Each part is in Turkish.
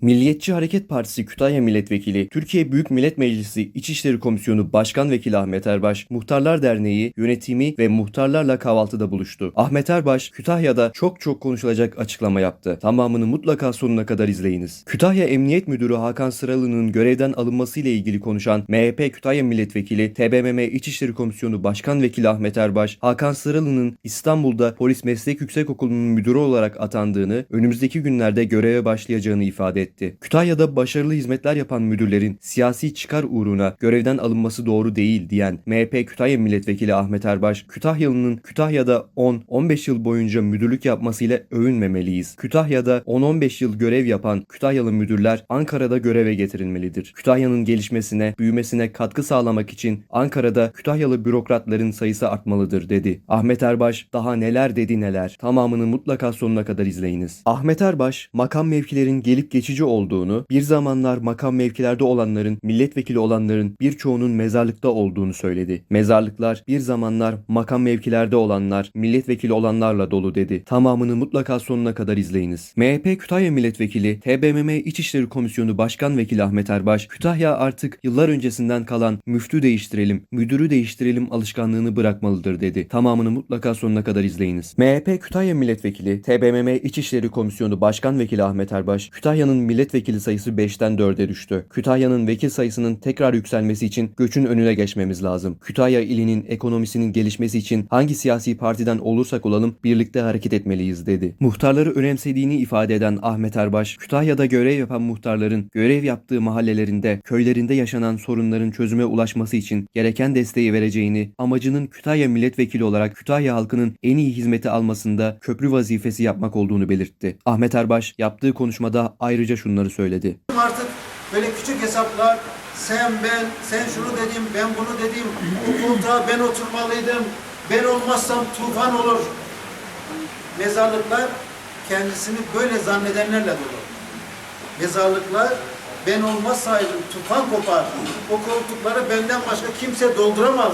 Milliyetçi Hareket Partisi Kütahya Milletvekili, Türkiye Büyük Millet Meclisi İçişleri Komisyonu Başkan Vekili Ahmet Erbaş, Muhtarlar Derneği yönetimi ve muhtarlarla kahvaltıda buluştu. Ahmet Erbaş, Kütahya'da çok çok konuşulacak açıklama yaptı. Tamamını mutlaka sonuna kadar izleyiniz. Kütahya Emniyet Müdürü Hakan Sıralı'nın görevden alınması ile ilgili konuşan MHP Kütahya Milletvekili, TBMM İçişleri Komisyonu Başkan Vekili Ahmet Erbaş, Hakan Sıralı'nın İstanbul'da Polis Meslek Yüksekokulu'nun müdürü olarak atandığını, önümüzdeki günlerde göreve başlayacağını ifade etti. Kütahya'da başarılı hizmetler yapan müdürlerin siyasi çıkar uğruna görevden alınması doğru değil diyen MHP Kütahya Milletvekili Ahmet Erbaş, Kütahyalı'nın Kütahya'da 10-15 yıl boyunca müdürlük yapmasıyla övünmemeliyiz. Kütahya'da 10-15 yıl görev yapan Kütahyalı müdürler Ankara'da göreve getirilmelidir. Kütahya'nın gelişmesine, büyümesine katkı sağlamak için Ankara'da Kütahyalı bürokratların sayısı artmalıdır dedi. Ahmet Erbaş daha neler dedi neler. Tamamını mutlaka sonuna kadar izleyiniz. Ahmet Erbaş, makam mevkilerin gelip geçici olduğunu, bir zamanlar makam mevkilerde olanların, milletvekili olanların birçoğunun mezarlıkta olduğunu söyledi. Mezarlıklar bir zamanlar makam mevkilerde olanlar, milletvekili olanlarla dolu dedi. Tamamını mutlaka sonuna kadar izleyiniz. MHP Kütahya Milletvekili, TBMM İçişleri Komisyonu Başkan Vekili Ahmet Erbaş, Kütahya artık yıllar öncesinden kalan müftü değiştirelim, müdürü değiştirelim alışkanlığını bırakmalıdır dedi. Tamamını mutlaka sonuna kadar izleyiniz. MHP Kütahya Milletvekili, TBMM İçişleri Komisyonu Başkan Vekili Ahmet Erbaş, Kütahya'nın milletvekili sayısı 5'ten 4'e düştü. Kütahya'nın vekil sayısının tekrar yükselmesi için göçün önüne geçmemiz lazım. Kütahya ilinin ekonomisinin gelişmesi için hangi siyasi partiden olursak olalım birlikte hareket etmeliyiz dedi. Muhtarları önemsediğini ifade eden Ahmet Erbaş, Kütahya'da görev yapan muhtarların görev yaptığı mahallelerinde, köylerinde yaşanan sorunların çözüme ulaşması için gereken desteği vereceğini, amacının Kütahya milletvekili olarak Kütahya halkının en iyi hizmeti almasında köprü vazifesi yapmak olduğunu belirtti. Ahmet Erbaş yaptığı konuşmada ayrıca şunları söyledi. Artık böyle küçük hesaplar sen ben, sen şunu dedim, ben bunu dedim, bu koltuğa ben oturmalıydım, ben olmazsam tufan olur. Mezarlıklar kendisini böyle zannedenlerle dolu. Mezarlıklar ben olmazsaydım tufan kopar, o koltukları benden başka kimse dolduramaz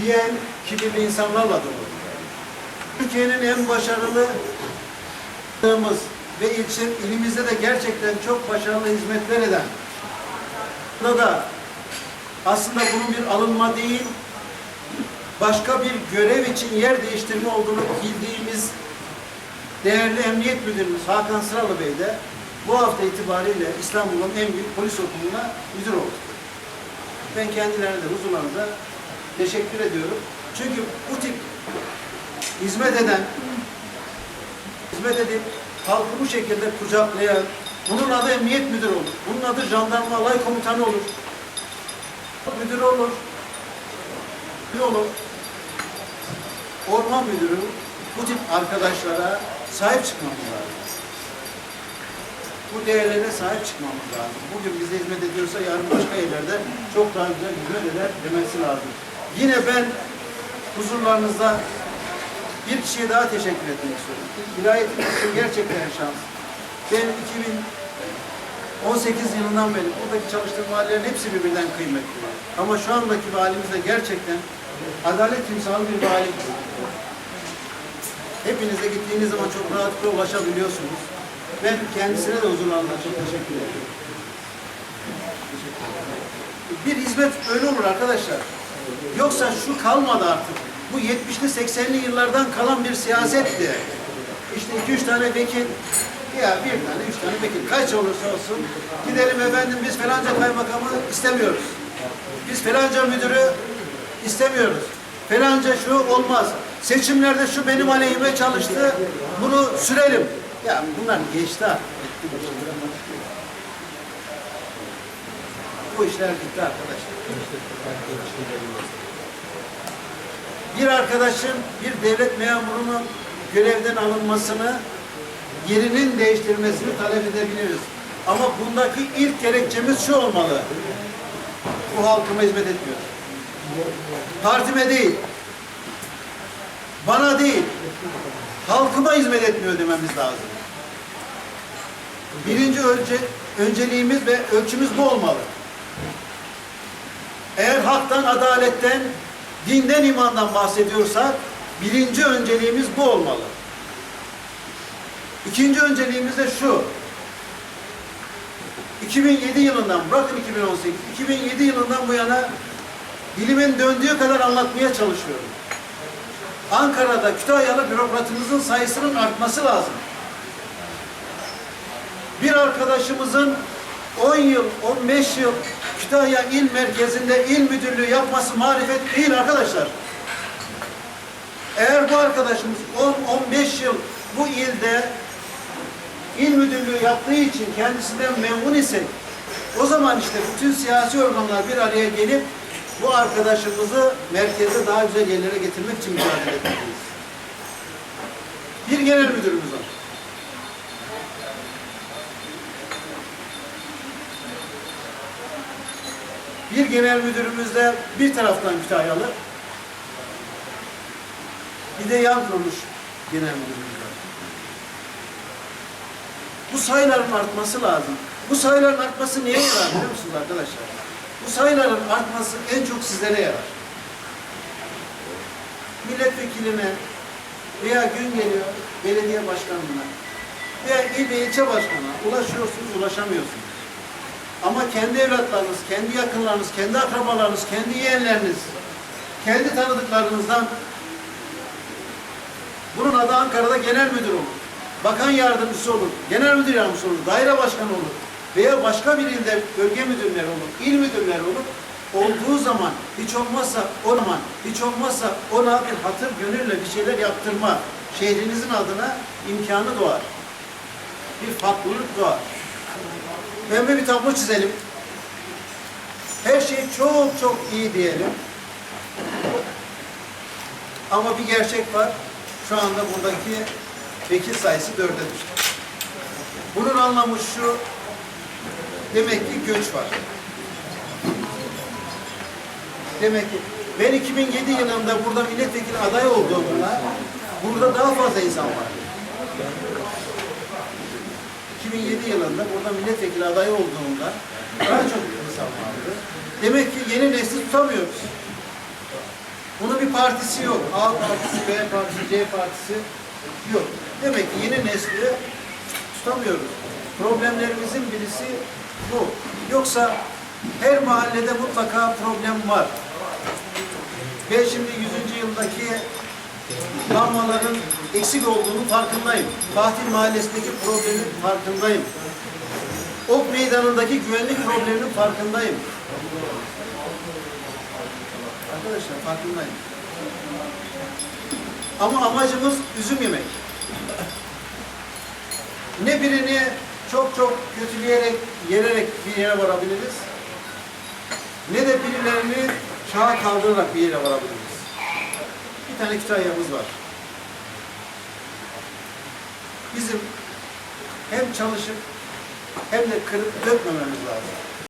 diyen kibirli insanlarla dolu. Türkiye'nin en başarılı ve ilçe, ilimizde de gerçekten çok başarılı hizmetler eden da da aslında bunun bir alınma değil, başka bir görev için yer değiştirme olduğunu bildiğimiz değerli Emniyet Müdürümüz Hakan Sıralı Bey de bu hafta itibariyle İstanbul'un en büyük polis okuluna müdür oldu. Ben kendilerine de huzurlarında teşekkür ediyorum. Çünkü bu tip hizmet eden, hizmet edip halkı bu şekilde kucaklayan, bunun adı emniyet müdürü olur. Bunun adı jandarma alay komutanı olur. Müdürü olur. Ne olur? Orman müdürü bu tip arkadaşlara sahip çıkmamız lazım. Bu değerlere sahip çıkmamız lazım. Bugün bize hizmet ediyorsa yarın başka yerlerde çok daha güzel hizmet eder demesi lazım. Yine ben huzurlarınızda bir kişiye daha teşekkür etmek istiyorum. Vilayetimiz için gerçekten şans. Ben 2018 yılından beri buradaki çalıştığım valilerin hepsi birbirinden kıymetli. Ama şu andaki valimiz de gerçekten adalet timsalı bir vali. Hepinize gittiğiniz zaman çok rahatlıkla ulaşabiliyorsunuz. Ben kendisine de huzurlarında çok teşekkür ediyorum. Bir hizmet öyle olur arkadaşlar. Yoksa şu kalmadı artık. Bu 70'li 80'li yıllardan kalan bir siyasetti. İşte iki üç tane vekil, ya bir tane, üç tane vekil, kaç olursa olsun gidelim efendim biz falanca kaymakamı istemiyoruz. Biz falanca müdürü istemiyoruz. Falanca şu olmaz. Seçimlerde şu benim aleyhime çalıştı, bunu sürelim. Ya bunlar geçti. Bu işler gitti arkadaşlar. Bir arkadaşın bir devlet memurunun görevden alınmasını, yerinin değiştirilmesini talep edebiliriz. Ama bundaki ilk gerekçemiz şu olmalı. Bu halkıma hizmet etmiyor. Partime değil, bana değil, halkıma hizmet etmiyor dememiz lazım. Birinci önce, önceliğimiz ve ölçümüz bu olmalı. Eğer haktan, adaletten, dinden, imandan bahsediyorsak birinci önceliğimiz bu olmalı. İkinci önceliğimiz de şu. 2007 yılından, bırakın 2018, 2007 yılından bu yana dilimin döndüğü kadar anlatmaya çalışıyorum. Ankara'da Kütahyalı bürokratımızın sayısının artması lazım. Bir arkadaşımızın 10 yıl, 15 yıl Kütahya İl Merkezi'nde il müdürlüğü yapması marifet değil arkadaşlar. Eğer bu arkadaşımız 10-15 yıl bu ilde il müdürlüğü yaptığı için kendisinden memnun ise o zaman işte bütün siyasi organlar bir araya gelip bu arkadaşımızı merkeze daha güzel yerlere getirmek için mücadele etmeliyiz. Bir genel müdürümüz var. Bir genel müdürümüz de bir taraftan Kütahyalı, bir de yan kuruluş genel müdürümüz var. Bu sayıların artması lazım. Bu sayıların artması niye yarar biliyor musunuz arkadaşlar? Bu sayıların artması en çok sizlere yarar. Milletvekiline veya gün geliyor belediye başkanına veya il ilçe başkanına ulaşıyorsunuz, ulaşamıyorsunuz. Ama kendi evlatlarınız, kendi yakınlarınız, kendi akrabalarınız, kendi yeğenleriniz, kendi tanıdıklarınızdan bunun adı Ankara'da genel müdür olur. Bakan yardımcısı olur, genel müdür yardımcısı olur, daire başkanı olur veya başka bir ilde bölge müdürleri olur, il müdürleri olur. Olduğu zaman hiç olmazsa o zaman hiç olmazsa ona bir hatır gönülle bir şeyler yaptırma şehrinizin adına imkanı doğar. Bir farklılık doğar. Pembe bir tablo çizelim. Her şey çok çok iyi diyelim. Ama bir gerçek var. Şu anda buradaki vekil sayısı dörde düştü. Bunun anlamı şu, demek ki göç var. Demek ki ben 2007 yılında burada milletvekili adayı olduğumda burada daha fazla insan var. 2007 yılında burada milletvekili adayı olduğumda daha çok insan vardı. Demek ki yeni nesli tutamıyoruz. Bunun bir partisi yok. A partisi, B partisi, C partisi yok. Demek ki yeni nesli tutamıyoruz. Problemlerimizin birisi bu. Yoksa her mahallede mutlaka problem var. Ben şimdi 100. yıldaki lambaların eksik olduğunu farkındayım. Fatih Mahallesi'ndeki problemin farkındayım. Ok Meydanı'ndaki güvenlik probleminin farkındayım. Arkadaşlar farkındayım. Ama amacımız üzüm yemek. Ne birini çok çok kötüleyerek, yererek bir yere varabiliriz. Ne de birilerini çağa kaldırarak bir yere varabiliriz. Bir tane Kütahya'mız var. Bizim hem çalışıp hem de kırıp dökmememiz lazım.